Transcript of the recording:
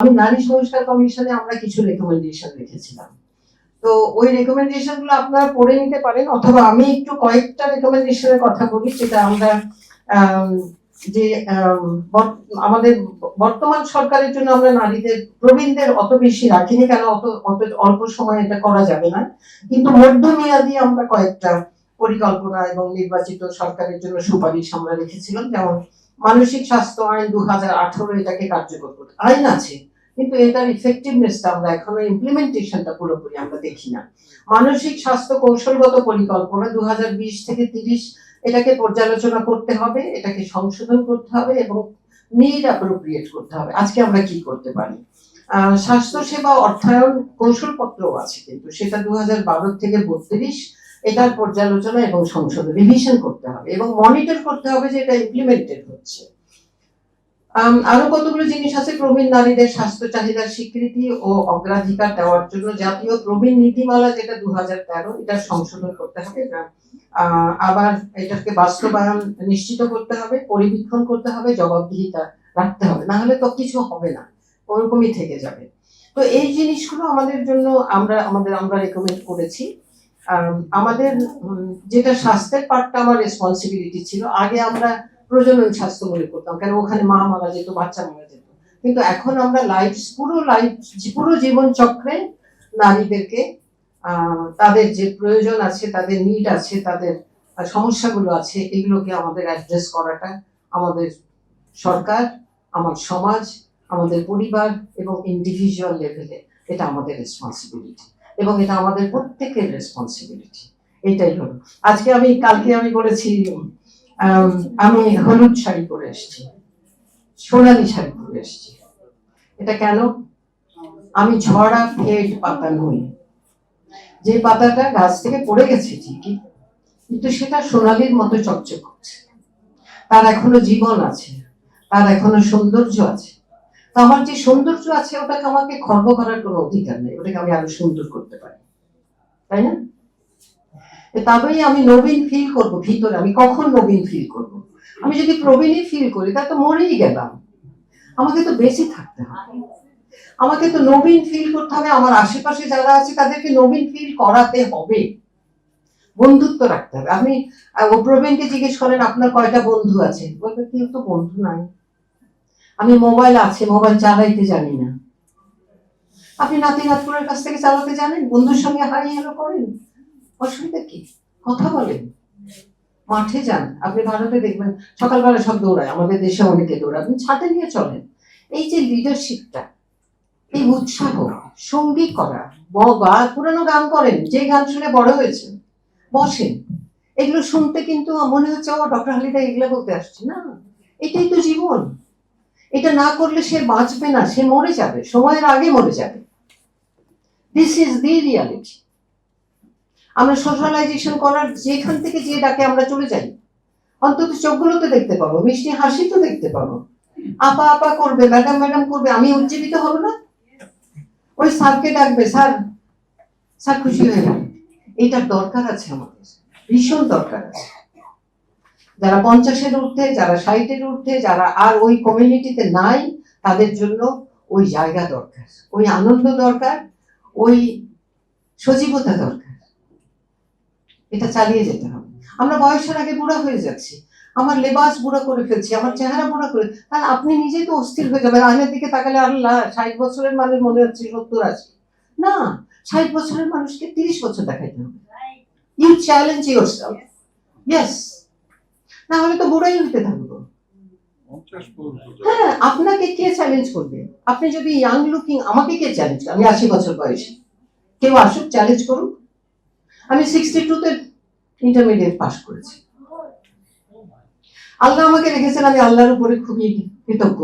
আমি নারী সংস্কার কমিশনে আমরা কিছু রেকমেন্ডেশন রেখেছিলাম। তো ওই রেকমেন্ডেশনগুলো আপনারা পড়ে নিতে পারেন অথবা আমি একটু কয়েকটা রেকমেন্ডেশনের কথা বলি যেটা আমরা আম, যে আম, আমাদের বর্তমান সরকারের জন্য আমরা নারীদের প্রবীণদের অত বেশি রাখিনি কেন? অত অত অল্প সময় এটা করা যাবে না। কিন্তু মধ্যমেয়াদী আমরা কয়েকটা পরিকল্পনা এবং নির্বাচিত সরকারের জন্য সুপারিশ আমরা রেখেছিলাম যেমন মানসিক স্বাস্থ্য আইন দু হাজার আঠারো এটাকে কার্যকর করতে। আইন আছে কিন্তু এটার ইফেক্টিভনেসটা আমরা এখনও ইমপ্লিমেন্টেশনটা পুরোপুরি আমরা দেখি না। মানসিক স্বাস্থ্য কৌশলগত পরিকল্পনা দু থেকে তিরিশ এটাকে পর্যালোচনা করতে হবে এটাকে সংশোধন করতে হবে এবং নিড অ্যাপ্রোপ্রিয়েট করতে হবে। আজকে আমরা কি করতে পারি? আহ, স্বাস্থ্য সেবা অর্থায়ন কৌশলপত্রও আছে কিন্তু সেটা দু হাজার বারো থেকে বত্রিশ এটার পর্যালোচনা এবং সংশোধন রিভিশন করতে হবে এবং মনিটর করতে হবে যে এটা ইমপ্লিমেন্টেড হচ্ছে। আরও কতগুলো জিনিস আছে? প্রবীণ নারীদের স্বাস্থ্য চাহিদার স্বীকৃতি ও অগ্রাধিকার দেওয়ার জন্য জাতীয় প্রবীণ নীতিমালা যেটা দু হাজার তেরো, এটা সংশোধন করতে হবে। আবার এটাকে বাস্তবায়ন নিশ্চিত করতে হবে, পরিবীক্ষণ করতে হবে, জবাবদিহিতা রাখতে হবে। না হলে তো কিছু হবে না, ওরকমই থেকে যাবে। তো এই জিনিসগুলো আমাদের জন্য আমরা, আমাদের, আমরা রেকমেন্ড করেছি। আমাদের যেটা স্বাস্থ্যের পার্টটা আমার রেসপন্সিবিলিটি ছিল। আগে আমরা প্রজনন স্বাস্থ্য মনে করতাম, কেন ওখানে মা মারা যেত, বাচ্চা মারা যেত। কিন্তু এখন আমরা লাইফ পুরো লাইফ পুরো জীবন চক্রে নারীদেরকে তাদের যে প্রয়োজন আছে, তাদের নিড আছে, তাদের সমস্যাগুলো আছে, এগুলোকে আমাদের অ্যাড্রেস করাটা আমাদের সরকার, আমার সমাজ, আমাদের পরিবার এবং ইন্ডিভিজুয়াল লেভেলে এটা আমাদের রেসপন্সিবিলিটি এবং এটা আমাদের প্রত্যেকের রেসপন্সিবিলিটি এটাই হলো। আজকে আমি, কালকে আমি বলেছি আম, হলুদ শাড়ি পরে এসেছি সোনালি শাড়ি পরে এসেছি। এটা কেন? আমি ঝরা ফেড পাতা নই। যে পাতাটা গাছ থেকে পড়ে গেছে ঠিকই কিন্তু সেটা সোনালির মতো চকচক করছে। তার এখনও জীবন আছে তার এখনও সৌন্দর্য আছে। তো আমার যে সৌন্দর্য আছে ওটাকে আমাকে খর্ব করার কোনো অধিকার নেই ওটাকে আমি আরও সুন্দর করতে পারি। তাই না? তবেই আমি নবীন ফিল করব ভিতরে আমি কখন নবীন ফিল করব? আমি যদি প্রবীণই ফিল করি তাহলে তো মরেই গেলাম। আমাকে তো বেঁচে থাকতে হবে। আমাকে তো নবীন ফিল করতে হবে আমার আশেপাশে যারা আছে তাদেরকে নবীন ফিল করাতে হবে। বন্ধুত্ব রাখতে হবে। আহ, ও প্রবীণকে জিজ্ঞেস করেন আপনার কয়টা বন্ধু আছে? বলবে কেউ তো বন্ধু নাই। আমি মোবাইল আছে মোবাইল চালাইতে জানি না। আপনি নাতি নাতপুরের কাছ থেকে চালাতে জানেন? বন্ধুর সঙ্গে হাই হ্যালো করেন? অসুবিধা কি? কথা বলেন। মাঠে যান, আপনি ভারতে দেখবেন সকালবেলা সব দৌড়ায়, আমাদের দেশে অনেকে দৌড়ায়, আপনি ছাদে নিয়ে চলেন। এই যে লিডারশিপটা এই উৎসাহ, সঙ্গী করা ব- পুরানো গান করেন, যে গান শুনে বড় হয়েছে বসেন। এগুলো শুনতে কিন্তু মনে হচ্ছে, ও, ডক্টর হালিদা এগুলো বলতে আসছে। না, এটাই তো জীবন। এটা না করলে সে বাঁচবে না, সে মরে যাবে, সময়ের আগে মরে যাবে। দিস ইজ দি রিয়ালিটি আমরা সোশ্যালাইজেশন করার যেখান থেকে যে ডাকে আমরা চলে যাই, অন্তত চোখগুলোতে দেখতে পাবো, মিষ্টি হাসি তো দেখতে পাবো। আপা আপা করবে ম্যাডাম ম্যাডাম করবে, আমি উজ্জীবিত হব না? ওই স্যারকে ডাকবে, স্যার স্যার খুশি হয়ে যাবে। এটার দরকার আছে আমাদের, ভীষণ দরকার আছে। যারা পঞ্চাশের ঊর্ধ্বে, যারা ষাটের ঊর্ধ্বে, যারা আর ওই কমিউনিটিতে নাই, তাদের জন্য ওই জায়গা দরকার, ওই আনন্দ দরকার, ওই সজীবতা দরকার। এটা চালিয়ে যেতে হবে। আমরা বয়সের আগে বুড়া হয়ে যাচ্ছি। আমার লেবাস বুড়া করে ফেলছি আমার চেহারা বুড়া করে। তাহলে আপনি নিজেই তো অস্থির হয়ে যাবেন। আয়নার দিকে তাকালে আল্লাহ ষাট বছরের মানুষ মনে হচ্ছে সত্তর আশি। না ষাট বছরের মানুষকে তিরিশ বছর দেখাইতে হবে। You challenge yourself yes না হলে তো বুড়াই হইতে থাকব। হ্যাঁ আপনাকে কে চ্যালেঞ্জ করবে? আপনি যদি ইয়াং লুকিং আমাকে কে চ্যালেঞ্জ আমি আশি বছর বয়সী। কেউ আসুক চ্যালেঞ্জ করুক। আমি সিক্সটি টুতে ইন্টারমিডিয়েট পাস করেছি। আল্লাহ আমাকে রেখেছেন আমি আল্লাহর উপরে খুবই কৃতজ্ঞ।